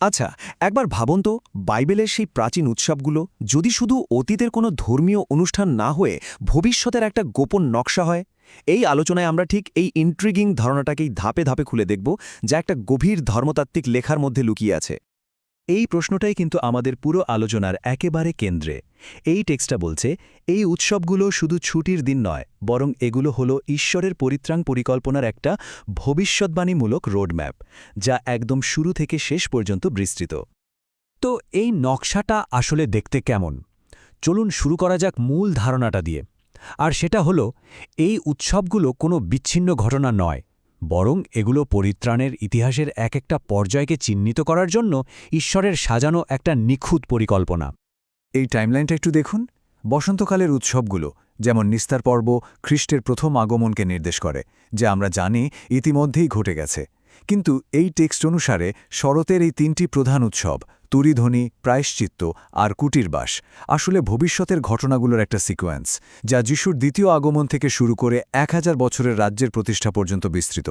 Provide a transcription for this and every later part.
আচ্ছা একবার ভাবুন তো, বাইবেলের সেই প্রাচীন উৎসবগুলো যদি শুধু অতীতের কোনো ধর্মীয় অনুষ্ঠান না হয়ে ভবিষ্যতের একটা গোপন নকশা হয়? এই আলোচনায় আমরা ঠিক এই ইন্ট্রিগিং ধারণাটাকেই ধাপে ধাপে খুলে দেখব, যা একটা গভীর ধর্মতাত্ত্বিক লেখার মধ্যে লুকিয়ে আছে। এই প্রশ্নটাই কিন্তু আমাদের পুরো আলোচনার একেবারে কেন্দ্রে। এই টেক্সটা বলছে, এই উৎসবগুলো শুধু ছুটির দিন নয়, বরং এগুলো হলো ঈশ্বরের পরিত্রাণ পরিকল্পনার একটা ভবিষ্যৎবাণীমূলক রোডম্যাপ, যা একদম শুরু থেকে শেষ পর্যন্ত বিস্তৃত। তো এই নকশাটা আসলে দেখতে কেমন? চলুন শুরু করা যাক মূল ধারণাটা দিয়ে। আর সেটা হলো, এই উৎসবগুলো কোনো বিচ্ছিন্ন ঘটনা নয় বরং এগুলো পরিত্রাণের ইতিহাসের এক একটা পর্যায়কে চিহ্নিত করার জন্য ঈশ্বরের সাজানো একটা নিখুঁত পরিকল্পনা। এই টাইমলাইনটা একটু দেখুন। বসন্তকালের উৎসবগুলো, যেমন নিস্তার পর্ব, খ্রিস্টের প্রথম আগমনকে নির্দেশ করে, যা আমরা জানি ইতিমধ্যেই ঘটে গেছে। কিন্তু এই টেক্সট অনুসারে শরতের এই তিনটি প্রধান উৎসব, তুরিধ্বনি, প্রায়শ্চিত্ত আর কুটিরবাস, আসলে ভবিষ্যতের ঘটনাগুলোর একটা সিকোয়েন্স, যা যিশুর দ্বিতীয় আগমন থেকে শুরু করে এক হাজার বছরের রাজ্যের প্রতিষ্ঠা পর্যন্ত বিস্তৃত।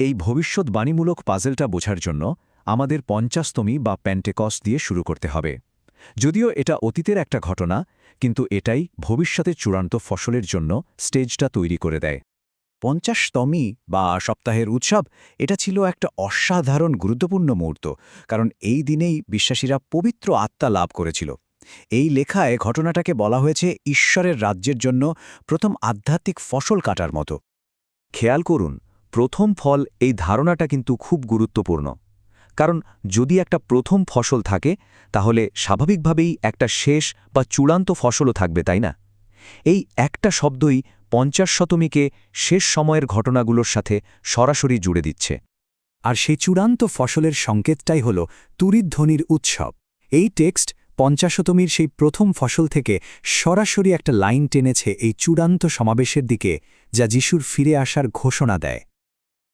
এই ভবিষ্যৎবাণীমূলক পাজেলটা বোঝার জন্য আমাদের পঞ্চাশতমী বা প্যান্টেকস দিয়ে শুরু করতে হবে। যদিও এটা অতীতের একটা ঘটনা, কিন্তু এটাই ভবিষ্যতের চূড়ান্ত ফসলের জন্য স্টেজটা তৈরি করে দেয়। পঞ্চাশতমী বা সপ্তাহের উৎসব, এটা ছিল একটা অসাধারণ গুরুত্বপূর্ণ মুহূর্ত, কারণ এই দিনেই বিশ্বাসীরা পবিত্র আত্মা লাভ করেছিল। এই লেখায় ঘটনাটাকে বলা হয়েছে ঈশ্বরের রাজ্যের জন্য প্রথম আধ্যাত্মিক ফসল কাটার মতো। খেয়াল করুন, প্রথম ফল এই ধারণাটা কিন্তু খুব গুরুত্বপূর্ণ। কারণ যদি একটা প্রথম ফসল থাকে, তাহলে স্বাভাবিকভাবেই একটা শেষ বা চূড়ান্ত ফসলও থাকবে, তাই না? এই একটা শব্দই পঞ্চাশ শতমীকে শেষ সময়ের ঘটনাগুলোর সাথে সরাসরি জুড়ে দিচ্ছে। আর সেই চূড়ান্ত ফসলের সংকেতটাই হল তুরিধ্বনির উৎসব। এই টেক্সট পঞ্চাশতমীর সেই প্রথম ফসল থেকে সরাসরি একটা লাইন টেনেছে এই চূড়ান্ত সমাবেশের দিকে, যা যিশুর ফিরে আসার ঘোষণা দেয়।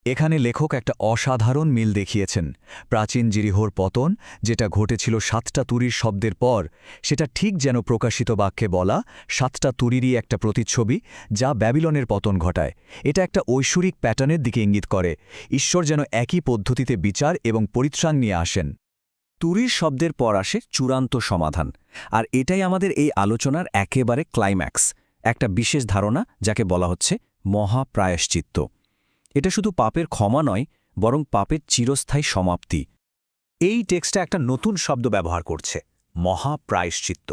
এখানে লেখক একটা অসাধারণ মিল দেখিয়েছেন। প্রাচীন জিরিহোর পতন, যেটা ঘটেছিল সাতটা তুরির শব্দের পর, সেটা ঠিক যেন প্রকাশিত বাক্যে বলা সাতটা তুরিরই একটা প্রতিচ্ছবি যা ব্যাবিলনের পতন ঘটায়। এটা একটা ঐশ্বরিক প্যাটার্নের দিকে ইঙ্গিত করে। ঈশ্বর যেন একই পদ্ধতিতে বিচার এবং পরিত্রাণ নিয়ে আসেন। তুরির শব্দের পর আসে চূড়ান্ত সমাধান, আর এটাই আমাদের এই আলোচনার একেবারে ক্লাইম্যাক্স একটা বিশেষ ধারণা যাকে বলা হচ্ছে মহাপ্রায়শ্চিত্ত। এটা শুধু পাপের ক্ষমা নয়, বরং পাপের চিরস্থায়ী সমাপ্তি। এই টেক্সটে একটা নতুন শব্দ ব্যবহার করছে, মহাপ্রায়শ্চিত্ত।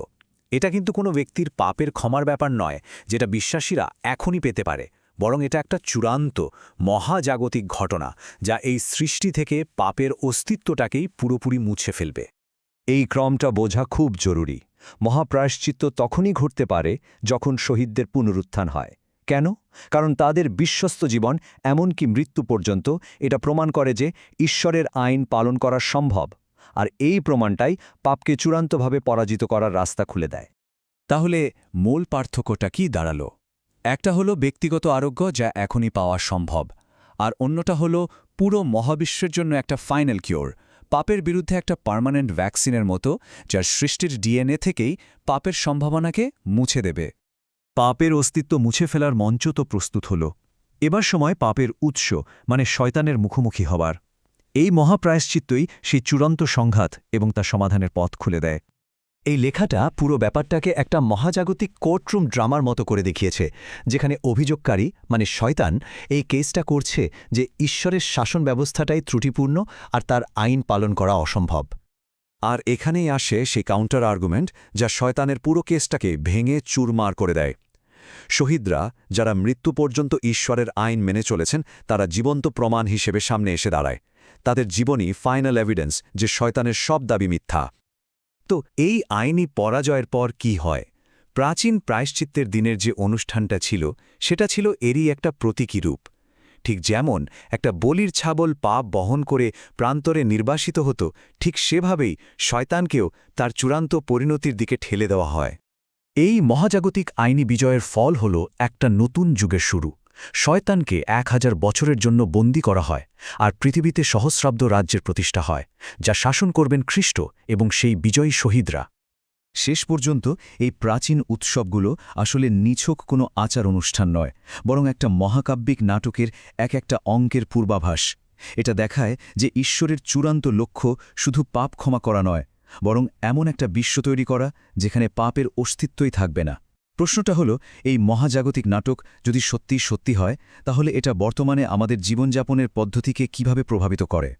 এটা কিন্তু কোনো ব্যক্তির পাপের ক্ষমার ব্যাপার নয়, যেটা বিশ্বাসীরা এখনই পেতে পারে, বরং এটা একটা চূড়ান্ত, মহাজাগতিক ঘটনা, যা এই সৃষ্টি থেকে পাপের অস্তিত্বটাকেই পুরোপুরি মুছে ফেলবে। এই ক্রমটা বোঝা খুব জরুরি। মহাপ্রায়শ্চিত্ত তখনই ঘটতে পারে যখন শহীদদের পুনরুত্থান হয়। কেন? কারণ তাদের বিশ্বস্ত জীবন এমনকি মৃত্যু পর্যন্ত এটা প্রমাণ করে যে ঈশ্বরের আইন পালন করা সম্ভব। আর এই প্রমাণটাই পাপকে চূড়ান্তভাবে পরাজিত করার রাস্তা খুলে দেয়। তাহলে মূল পার্থক্যটা কি দাঁড়াল? একটা হলো ব্যক্তিগত আরোগ্য যা এখনই পাওয়া সম্ভব। আর অন্যটা হলো পুরো মহাবিশ্বের জন্য একটা ফাইনাল কিওর। পাপের বিরুদ্ধে একটা পার্মানেন্ট ভ্যাকসিনের মতো যা সৃষ্টির ডিএনএ থেকেই পাপের সম্ভাবনাকে মুছে দেবে। পাপের অস্তিত্ব মুছে ফেলার মঞ্চ তো প্রস্তুত হল। এবার সময় পাপের উৎস মানে শয়তানের মুখোমুখি হবার। এই মহাপ্রায়শ্চিত্তই সেই চূড়ান্ত সংঘাত এবং তার সমাধানের পথ খুলে দেয়। এই লেখাটা পুরো ব্যাপারটাকে একটা মহাজাগতিক কোর্টরুম ড্রামার মতো করে দেখিয়েছে, যেখানে অভিযোগকারী মানে শয়তান, এই কেসটা করছে যে ঈশ্বরের শাসন ব্যবস্থাটাই ত্রুটিপূর্ণ আর তার আইন পালন করা অসম্ভব। আর এখানেই আসে সেই কাউন্টার আর্গুমেন্ট যা শয়তানের পুরো কেসটাকে ভেঙে চুরমার করে দেয়। শহীদরা, যারা মৃত্যু পর্যন্ত ঈশ্বরের আইন মেনে চলেছেন, তারা জীবন্ত প্রমাণ হিসেবে সামনে এসে দাঁড়ায়। তাদের জীবনই ফাইনাল এভিডেন্স যে শয়তানের সব দাবি মিথ্যা। তো এই আইনি পরাজয়ের পর কি হয়? প্রাচীন প্রায়শ্চিত্তের দিনের যে অনুষ্ঠানটা ছিল, সেটা ছিল এরই একটা প্রতীকী রূপ। ঠিক যেমন একটা বলির ছাবল পাপ বহন করে প্রান্তরে নির্বাসিত হতো, ঠিক সেভাবেই শয়তানকেও তার চূড়ান্ত পরিণতির দিকে ঠেলে দেওয়া হয়। এই মহাজাগতিক আইনি বিজয়ের ফল হল একটা নতুন যুগের শুরু। শয়তানকে এক হাজার বছরের জন্য বন্দী করা হয় আর পৃথিবীতে সহস্রাব্দ রাজ্যের প্রতিষ্ঠা হয়, যা শাসন করবেন খ্রিস্ট এবং সেই বিজয়ী শহীদরা। শেষ পর্যন্ত এই প্রাচীন উৎসবগুলো আসলে নিছক কোনো আচার অনুষ্ঠান নয়, বরং একটা মহাকাব্যিক নাটকের এক একটা অঙ্কের পূর্বাভাস। এটা দেখায় যে ঈশ্বরের চূড়ান্ত লক্ষ্য শুধু পাপ ক্ষমা করা নয় বরং এমন একটা বিশ্ব তৈরি করা যেখানে পাপের অস্তিত্বই থাকবে না। প্রশ্নটা হলো, এই মহাজাগতিক নাটক যদি সত্যি সত্যি হয়, তাহলে এটা বর্তমানে আমাদের জীবনযাপনের পদ্ধতিকে কীভাবে প্রভাবিত করে?